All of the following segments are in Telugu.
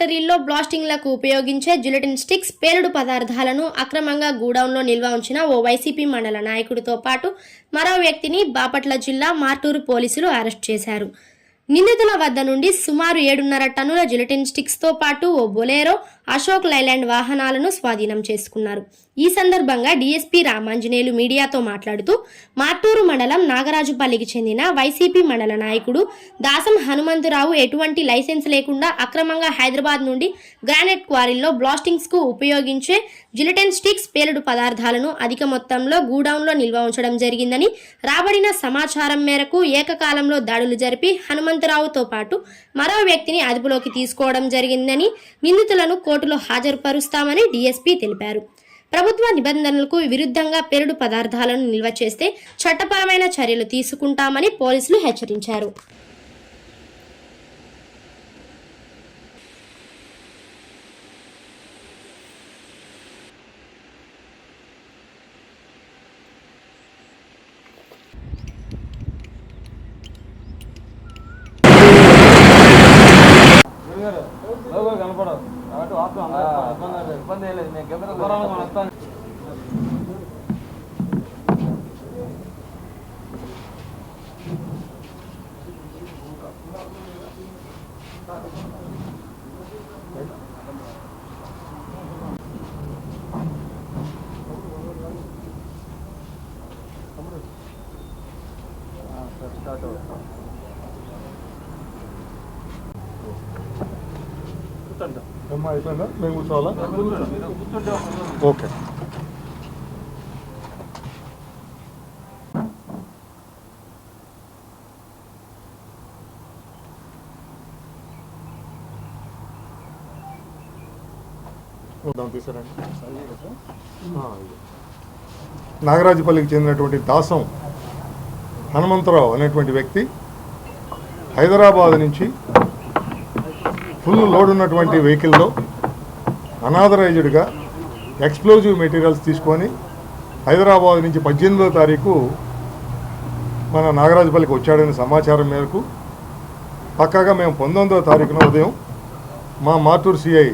ఫ్యాక్టరీల్లో బ్లాస్టింగ్లకు ఉపయోగించే జిలటిన్ స్టిక్స్ పేలుడు పదార్థాలను అక్రమంగా గూడౌన్లో నిల్వ ఉంచిన ఓ వైసీపీ మండల నాయకుడితో పాటు మరో వ్యక్తిని బాపట్ల జిల్లా మార్టూరు పోలీసులు అరెస్ట్ చేశారు. నిందితుల వద్ద నుండి సుమారు ఏడున్నర టన్నుల జిలటిన్ స్టిక్స్తో పాటు ఓ బొలేరో అశోక్ లైలాండ్ వాహనాలను స్వాధీనం చేసుకున్నారు. ఈ సందర్భంగా డీఎస్పీ రామాంజనేయులు మీడియాతో మాట్లాడుతూ మార్టూరు మండలం నాగరాజుపల్లికి చెందిన వైసీపీ మండల నాయకుడు దాసం హనుమంతరావు ఎటువంటి లైసెన్స్ లేకుండా అక్రమంగా హైదరాబాద్ నుండి గ్రానైట్ క్వారీల్లో బ్లాస్టింగ్స్కు ఉపయోగించే జిలిటెన్ స్టిక్స్ పేలుడు పదార్థాలను అధిక మొత్తంలో గూడౌన్లో నిల్వ ఉంచడం జరిగిందని రాబడిన సమాచారం మేరకు ఏకకాలంలో దాడులు జరిపి హనుమంతరావుతో పాటు మరో వ్యక్తిని అదుపులోకి తీసుకోవడం జరిగిందని నిందితులను కోర్టులో హాజరుపరుస్తామని డీఎస్పీ తెలిపారు ప్రభుత్వ నిబంధనలకు విరుద్ధంగా పెరుడు పదార్థాలను నిల్వ చేస్తే చట్టపరమైన చర్యలు తీసుకుంటామని పోలీసులు హెచ్చరించారు Yeah. 감사합니다. దూరంగా అయిపోయిందా? మేము కూర్చోవాలా? ఓకే. నాగరాజుపల్లికి చెందినటువంటి దాసం హనుమంతరావు అనేటువంటి వ్యక్తి హైదరాబాద్ నుంచి ఫుల్ లోడ్ ఉన్నటువంటి వెహికల్లో అనాథరైజ్డ్గా ఎక్స్ప్లోజివ్ మెటీరియల్స్ తీసుకొని హైదరాబాద్ నుంచి పద్దెనిమిదో తారీఖు మన నాగరాజుపల్లికి వచ్చాడని సమాచారం మేరకు పక్కాగా మేము పంతొమ్మిదో తారీఖున ఉదయం మా మాటూరు సిఐ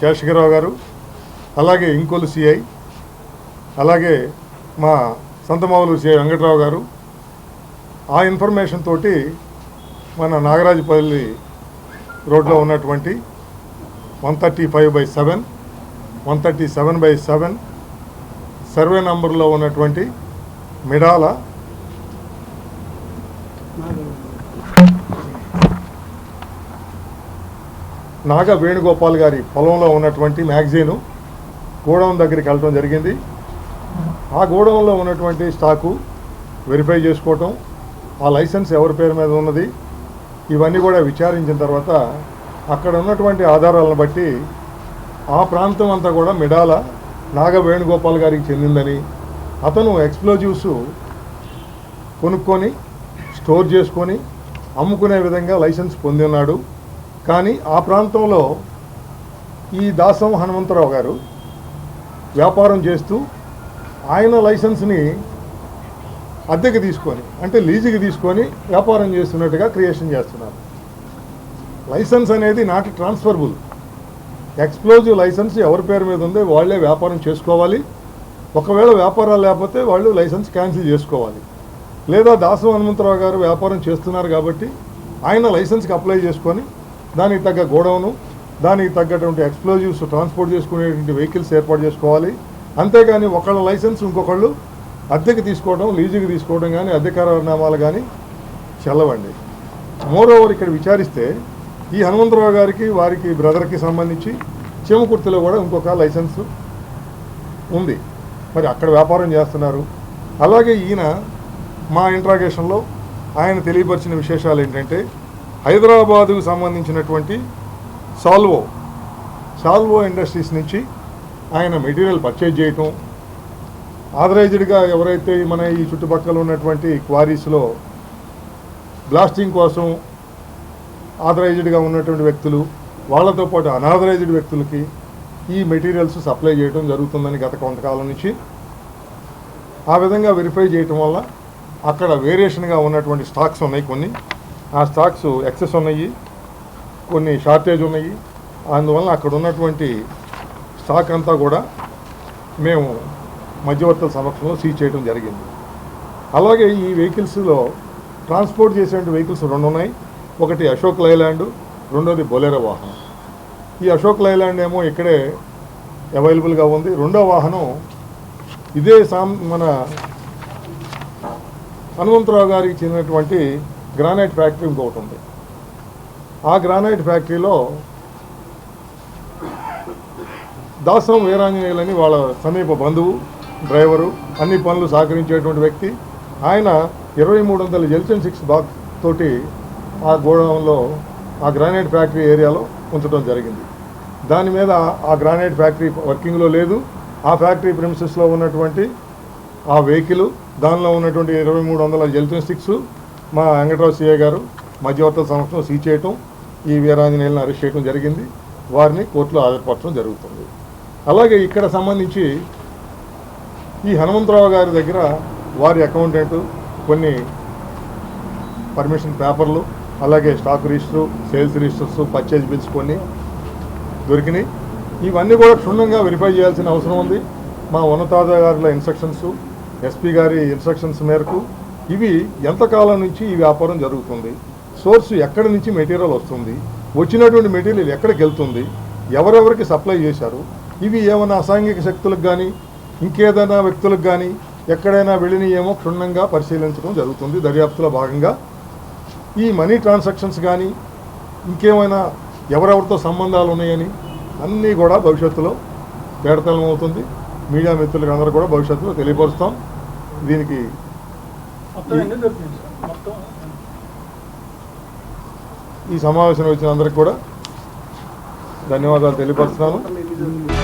శేషగిరావు గారు అలాగే ఇంకోలు సిఐ అలాగే మా సంతమావులు సిఐ వెంకట్రావు గారు ఆ ఇన్ఫర్మేషన్ తోటి మన నాగరాజుపల్లి రోడ్లో ఉన్నటువంటి one thirty five by seven one thirty seven by seven survey నంబర్లో ఉన్నటువంటి మిడాల. నాగ వేణుగోపాల్ గారి పొలంలో ఉన్నటువంటి మ్యాగజైను గోడౌన్ దగ్గరికి వెళ్ళడం జరిగింది. ఆ గోడౌన్లో ఉన్నటువంటి స్టాకు వెరిఫై చేసుకోవటం ఆ లైసెన్స్ ఎవరి పేరు మీద ఉన్నది ఇవన్నీ కూడా విచారించిన తర్వాత అక్కడ ఉన్నటువంటి ఆధారాలను బట్టి ఆ ప్రాంతం అంతా కూడా మిడాల నాగ వేణుగోపాల్ గారికి చెందిందని అతను ఎక్స్ప్లోజివ్స్ కొనుక్కొని స్టోర్ చేసుకొని అమ్ముకునే విధంగా లైసెన్స్ పొంది ఉన్నాడు కానీ ఆ ప్రాంతంలో ఈ దాసం హనుమంతరావు గారు వ్యాపారం చేస్తూ ఆయన లైసెన్స్ని అద్దెకి తీసుకొని అంటే లీజుకి తీసుకొని వ్యాపారం చేస్తున్నట్టుగా క్రియేషన్ చేస్తున్నారు. లైసెన్స్ అనేది నాట్ ట్రాన్స్ఫర్బుల్. ఎక్స్ప్లోజివ్ లైసెన్స్ ఎవరి పేరు మీద ఉందో వాళ్ళే వ్యాపారం చేసుకోవాలి. ఒకవేళ వ్యాపారాలు లేకపోతే వాళ్ళు లైసెన్స్ క్యాన్సిల్ చేసుకోవాలి. లేదా దాసం హనుమంతరావు గారు వ్యాపారం చేస్తున్నారు కాబట్టి ఆయన లైసెన్స్కి అప్లై చేసుకొని దానికి తగ్గ గోడౌను దానికి తగ్గటువంటి ఎక్స్ప్లోజివ్స్ ట్రాన్స్పోర్ట్ చేసుకునేటువంటి వెహికల్స్ ఏర్పాటు చేసుకోవాలి. అంతేగాని ఒకళ్ళ లైసెన్స్ ఇంకొకళ్ళు అద్దెకి తీసుకోవడం లీజుకి తీసుకోవడం కానీ అధికారనామాలు కానీ చల్లవండి. మోర్ ఓవర్ ఇక్కడ విచారిస్తే ఈ హనుమంతరావు గారికి వారికి బ్రదర్కి సంబంధించి చీమకుర్తిలో కూడా ఇంకొక లైసెన్స్ ఉంది. మరి అక్కడ వ్యాపారం చేస్తున్నారు. అలాగే ఈయన మా ఇంట్రాగేషన్లో ఆయన తెలియపరిచిన విశేషాలు ఏంటంటే హైదరాబాదుకు సంబంధించినటువంటి సాల్వో సాల్వో ఇండస్ట్రీస్ నుంచి ఆయన మెటీరియల్ పర్చేజ్ చేయటం ఆథరైజ్డ్గా ఎవరైతే మన ఈ చుట్టుపక్కల ఉన్నటువంటి క్వారీస్లో బ్లాస్టింగ్ కోసం ఆథరైజ్డ్గా ఉన్నటువంటి వ్యక్తులు వాళ్ళతో పాటు అనాథరైజ్డ్ వ్యక్తులకి ఈ మెటీరియల్స్ సప్లై చేయడం జరుగుతుందని గత కొంతకాలం నుంచి ఆ విధంగా వెరిఫై చేయటం వల్ల అక్కడ వేరియేషన్గా ఉన్నటువంటి స్టాక్స్ ఉన్నాయి కొన్ని. ఆ స్టాక్స్ ఎక్సెస్ ఉన్నాయి కొన్ని షార్టేజ్ ఉన్నాయి. అందువల్ల అక్కడ ఉన్నటువంటి స్టాక్ అంతా కూడా మేము మధ్యవర్తుల సమక్షంలో సీజ్ చేయడం జరిగింది. అలాగే ఈ వెహికల్స్లో ట్రాన్స్పోర్ట్ చేసేటువంటి వెహికల్స్ రెండు ఉన్నాయి ఒకటి అశోక్ లైలాండ్ రెండోది బొలెరో వాహనం. ఈ అశోక్ లైలాండ్ ఏమో ఇక్కడే అవైలబుల్గా ఉంది. రెండో వాహనం ఇదే సాం మన హనుమంతరావు గారికి చెందినటువంటి గ్రానైట్ ఫ్యాక్టరీ ఇంకొకటి ఉంది. ఆ గ్రానైట్ ఫ్యాక్టరీలో దాసం వీరాంజనేయులని వాళ్ళ సమీప బంధువు డ్రైవరు అన్ని పనులు సహకరించేటువంటి వ్యక్తి. ఆయన ఇరవై మూడు వందల ఎల్చెన్ సిక్స్ బాక్స్ తోటి ఆ గోడౌన్లో ఆ గ్రానైట్ ఫ్యాక్టరీ ఏరియాలో ఉంచడం జరిగింది. దాని మీద ఆ గ్రానైట్ ఫ్యాక్టరీ వర్కింగ్లో లేదు. ఆ ఫ్యాక్టరీ ప్రిమిసెస్లో ఉన్నటువంటి ఆ వెహికల్ దానిలో ఉన్నటువంటి ఇరవై మూడు వందల ఎల్చెన్ సిక్స్ మా వెంకటరావు సిఏ గారు మధ్యవర్తుల సంవత్సరం సీ చేయటం ఈ వీరాంజనేయులను అరెస్ట్ చేయడం జరిగింది. వారిని కోర్టులో హాజరుపరచడం జరుగుతుంది. అలాగే ఇక్కడ సంబంధించి ఈ హనుమంతరావు గారి దగ్గర వారి అకౌంటెంట్ కొన్ని పర్మిషన్ పేపర్లు అలాగే stock register sales registers purchase bills కొన్ని దొరికినాయి. ఇవన్నీ కూడా క్షుణ్ణంగా వెరిఫై చేయాల్సిన అవసరం ఉంది. మా ఉన్నతాధికారుల ఇన్స్ట్రక్షన్స్ ఎస్పీ గారి ఇన్స్ట్రక్షన్స్ మేరకు ఇవి ఎంతకాలం నుంచి ఈ వ్యాపారం జరుగుతుంది? సోర్స్ ఎక్కడి నుంచి మెటీరియల్ వస్తుంది? వచ్చినటువంటి మెటీరియల్ ఎక్కడికి వెళ్తుంది? ఎవరెవరికి సప్లై చేశారు? ఇవి ఏమైనా అసాంఘిక శక్తులకు కానీ ఇంకేదైనా వ్యక్తులకు కానీ ఎక్కడైనా వెళ్ళినాయేమో క్షుణ్ణంగా పరిశీలించడం జరుగుతుంది. దర్యాప్తులో భాగంగా ఈ మనీ ట్రాన్సాక్షన్స్ కానీ ఇంకేమైనా ఎవరెవరితో సంబంధాలు ఉన్నాయని అన్నీ కూడా భవిష్యత్తులో తేడతలం అవుతుంది. మీడియా మిత్రులకు అందరూ కూడా భవిష్యత్తులో తెలియపరుస్తాం. దీనికి ఈ సమావేశం వచ్చిన అందరికి కూడా ధన్యవాదాలు తెలియపరుస్తున్నాను.